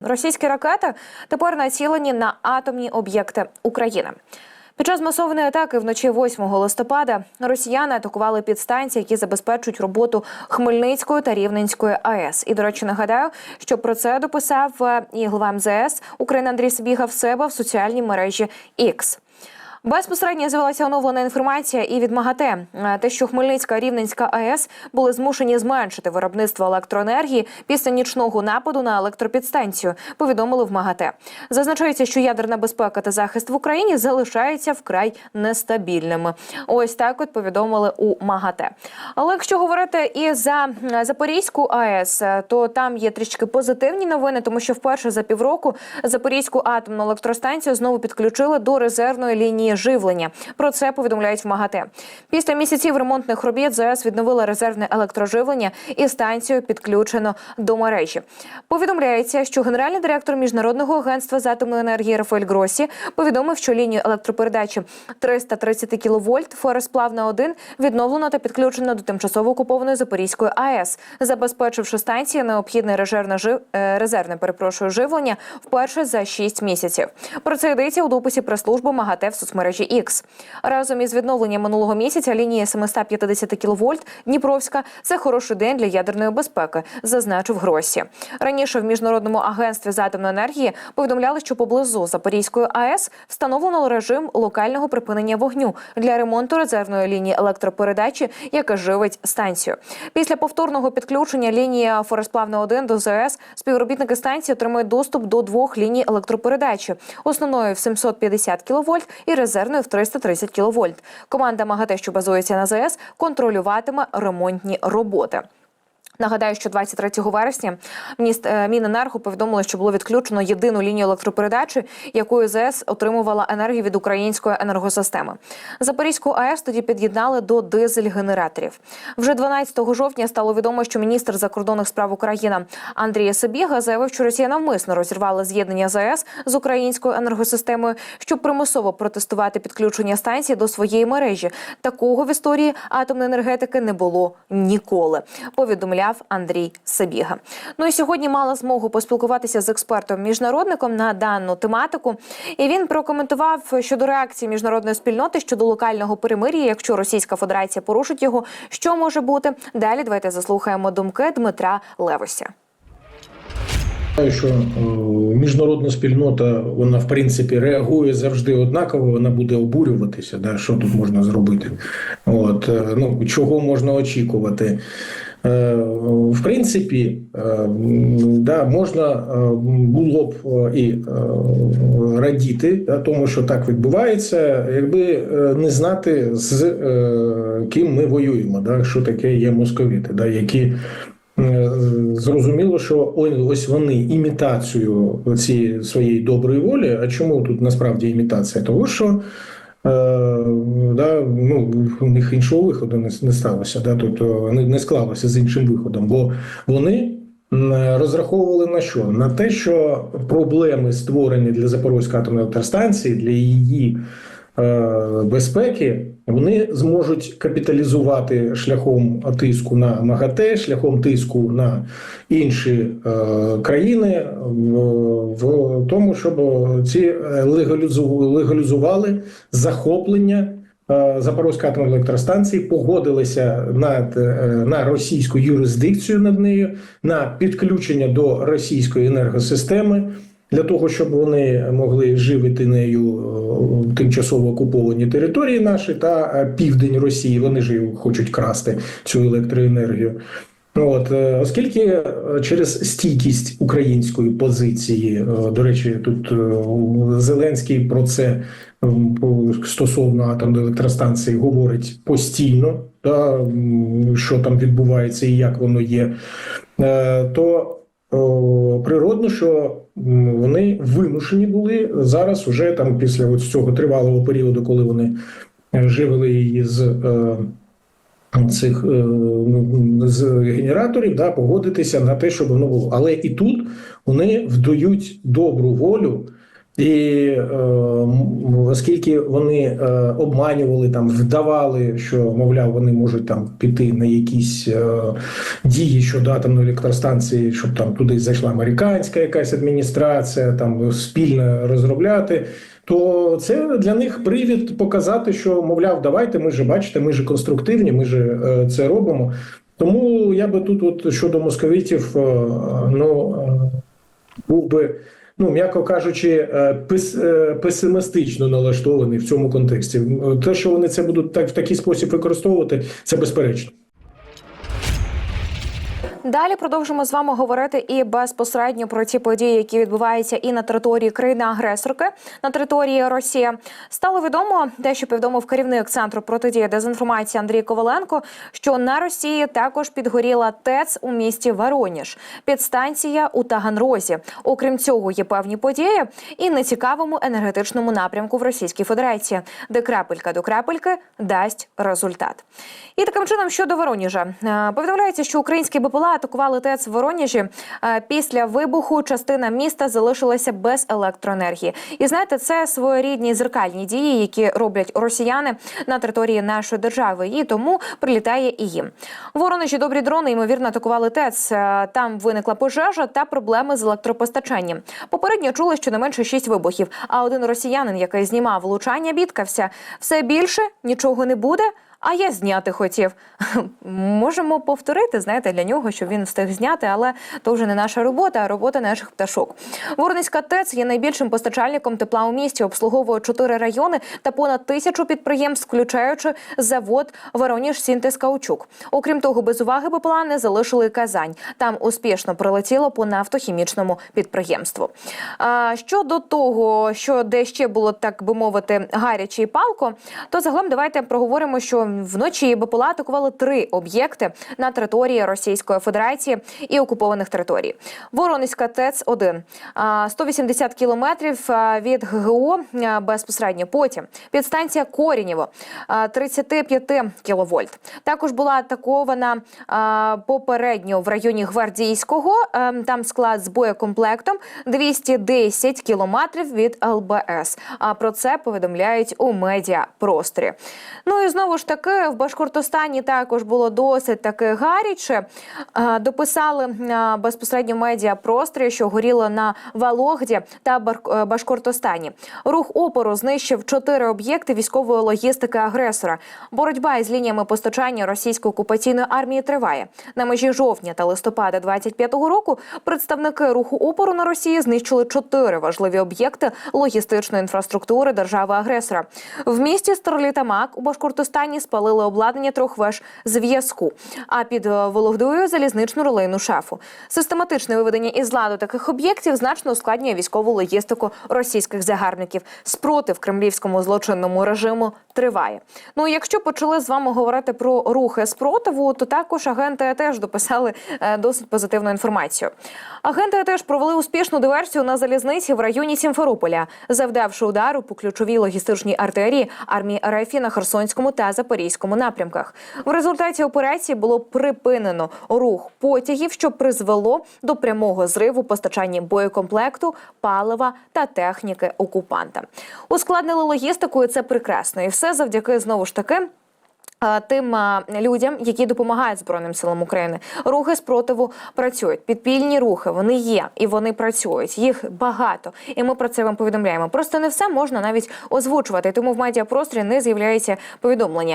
Російські ракети тепер націлені на атомні об'єкти України. Під час масованої атаки вночі 8 листопада росіяни атакували підстанції, які забезпечують роботу Хмельницької та Рівненської АЕС. І до речі, нагадаю, що про це дописав е, і глава МЗС України Андрій Сибіга в себе в соціальній мережі X. Безпосередньо з'явилася оновлена інформація і від МАГАТЕ. Е, Те, що Хмельницька Рівненська АЕС були змушені зменшити виробництво електроенергії після нічного нападу на електропідстанцію, повідомили в МАГАТЕ. Зазначається, що ядерна безпека та захист в Україні залишаються вкрай нестабільними. Ось так от повідомили у МАГАТЕ. Але якщо говорити і за е, Запорізьку АЕС, е, то там є трішки позитивні новини, тому що вперше за півроку Запорізьку атомну електростанцію знову підключили до резервної лінії живлення. Про це повідомляють в МАГАТЕ. Після місяців ремонтних робіт ЗАЕС відновила резервне електроживлення і станцію підключено до мережі. Повідомляється, що генеральний директор міжнародного агентства з атомної енергії Рафаель Гросі повідомив, що лінію електропередачі 330 кВт Форесплавна 1 відновлено та підключено до тимчасово окупованої Запорізької АЕС, забезпечивши станції необхідне резервне жив... е, резервне перепрошую живлення вперше за 6 місяців. Про це йдеться у дописі прес-служби МАГАТЕ в соцмережі X. Разом із відновленням минулого місяця лінії 750 кВт Дніпровська це хороший день для ядерної безпеки, зазначив Гросі. Раніше в міжнародному агентстві з атомної енергії повідомляли, що поблизу Запорізької АЕС встановлено режим локального припинення вогню для ремонту резервної лінії електропередачі, яка живить станцію. Після повторного підключення лінії Форесплавна 1 до ЗАЕС співробітники станції отримають доступ до двох ліній електропередачі: основною в 750 кВт і резервною в 330 кВт. Команда МАГАТЕ, що базується на ЗАЕС, контролюватиме ремонтні роботи. Нагадаю, що 23 вересня мініст- е, Міненерго повідомили, що було відключено єдину лінію електропередачі, якою ЗС отримувала енергію від української енергосистеми. Запорізьку АЕС тоді під'єднали до дизель-генераторів. Вже 12 жовтня стало відомо, що міністр закордонних справ України Андрій Сибіга заявив, що Росія навмисно розірвала з'єднання ЗАЕС з українською енергосистемою, щоб примусово протестувати підключення станції до своєї мережі. Такого в історії атомної енергетики не було ніколи. Повідомляв Андрій Сибіга. Ну і сьогодні мала змогу поспілкуватися з експертом міжнародником на дану тематику. І він прокоментував щодо реакції міжнародної спільноти щодо локального перемир'я, якщо Російська Федерація порушить його, що може бути. Далі давайте заслухаємо думки Дмитра Левося. Що е, міжнародна спільнота вона в принципі реагує завжди однаково. Вона буде обурюватися. Да, що тут можна зробити? От е, ну чого можна очікувати? Е, В принципі, е, да, можна е, було б і радіти да, тому, що так відбувається, якби не знати з ким ми воюємо, да, що таке є московіти, да, які Зрозуміло, що ось вони імітацію цієї своєї доброї волі. А чому тут насправді імітація? Того, що да, ну, у них іншого виходу не, не сталося, да, тобто не, не склалося з іншим виходом, бо вони розраховували на що? На те, що проблеми створені для Запорозької атомної електростанції, для її е, безпеки, вони зможуть капіталізувати шляхом тиску на МАГАТЕ, шляхом тиску на інші е, країни в, в тому, щоб ці легалізу- легалізували захоплення. е, Запорізької атомної електростанції погодилися над, е, на російську юрисдикцію над нею, на підключення до російської енергосистеми для того, щоб вони могли живити нею е, тимчасово окуповані території наші та е, південь Росії. Вони ж хочуть красти цю електроенергію. От е, оскільки через стійкість української позиції, до речі, тут Зеленський про це стосовно атомної електростанції говорить постійно, м, що там відбувається і як воно є, то природно, що вони вимушені були зараз, уже там після от цього тривалого періоду, коли вони е, живили її з. е, Цих е, ну, з генераторів да, погодитися на те, щоб воно було. Але і тут вони вдають добру волю І е, оскільки вони е, обманювали там, вдавали, що мовляв, вони можуть там піти на якісь е, дії щодо атомної електростанції, щоб там туди зайшла американська якась адміністрація, там спільно розробляти. То це для них привід показати, що мовляв, давайте, ми ж бачите, ми ж конструктивні, ми ж е, це робимо. Тому я би тут, от щодо московитів, е, ну е, був би, ну м'яко кажучи, е, пес, е, песимістично налаштований в цьому контексті. Те, що вони це будуть так в такий спосіб використовувати, це безперечно. Далі продовжимо з вами говорити і безпосередньо про ті події, які відбуваються і на території країни-агресорки на території Росії. Стало відомо те, що повідомив керівник центру протидії дезінформації Андрій Коваленко, що на Росії також підгоріла ТЕЦ у місті Воронеж, підстанція у Таганрозі. Окрім цього, є певні події і нецікавому енергетичному напрямку в Російській Федерації, де крапелька до крапельки дасть результат. І таким чином щодо Воронежа Е, повідомляється, що українські БПЛА атакували ТЕЦ в Воронежі. Е, Після вибуху частина міста залишилася без електроенергії. І знаєте, це своєрідні зеркальні дії, які роблять росіяни на території нашої держави. І тому прилітає і їм. Воронежі добрі дрони ймовірно атакували ТЕЦ. Е, Там виникла пожежа та проблеми з електропостачанням. Попередньо чули щонайменше шість вибухів. А один росіянин, який знімав влучання, бідкався все більше нічого не буде. А я зняти хотів. Можемо повторити, знаєте, для нього, щоб він встиг зняти, але то вже не наша робота, а робота наших пташок. Воронезька ТЕЦ є найбільшим постачальником тепла у місті, обслуговує чотири райони та понад тисячу підприємств, включаючи завод Воронеж Сінтез Каучук. Окрім того, без уваги БПЛА не залишили Казань. Там успішно прилетіло по нафтохімічному підприємству. А щодо того, що де ще було так би мовити гаряче і палко, то загалом давайте проговоримо, що вночі БПЛА атакували три об'єкти на території Російської Федерації і окупованих територій. Воронезька ТЕЦ 1 а, 180 кілометрів від ГГО безпосередньо. Потім підстанція Корінєво а, 35 кіловольт. Також була атакована попередньо в районі Гвардійського. Там склад з боєкомплектом 210 кілометрів від ЛБС. А про це повідомляють у медіапросторі. Ну і знову ж таки в Башкортостані також було досить таки гаряче. Дописали а, безпосередньо в медіапросторі, що горіло на Валогді та е, Башкортостані. Рух опору знищив чотири об'єкти військової логістики агресора. Боротьба із лініями постачання російської окупаційної армії триває. На межі жовтня та листопада 25-го року представники руху опору на Росії знищили чотири важливі об'єкти логістичної інфраструктури держави-агресора. В місті Старлітамак у Башкортостані спалили обладнання трьох веж зв'язку, а під е, Вологдою залізничну рулейну шафу. Систематичне виведення із ладу таких об'єктів значно ускладнює військову логістику російських загарбників. Спротив кремлівському злочинному режиму триває. Ну якщо почали з вами говорити про рухи спротиву, то також агенти теж дописали е, досить позитивну інформацію. Агенти теж провели успішну диверсію на залізниці в районі Сімферополя, завдавши удару по ключовій логістичній артерії армії РФ на Херсонському та Запорізькому напрямках. В результаті операції було припинено рух потягів, що призвело до прямого зриву постачання боєкомплекту, палива та техніки окупанта. Ускладнили логістику, і це прекрасно. І все завдяки знову ж таки. е, Тим е, людям, які допомагають збройним силам України, рухи спротиву працюють. Підпільні рухи вони є і вони працюють. Їх багато, і ми про це вам повідомляємо. Просто не все можна навіть озвучувати. Тому в медіапросторі не з'являється повідомлення.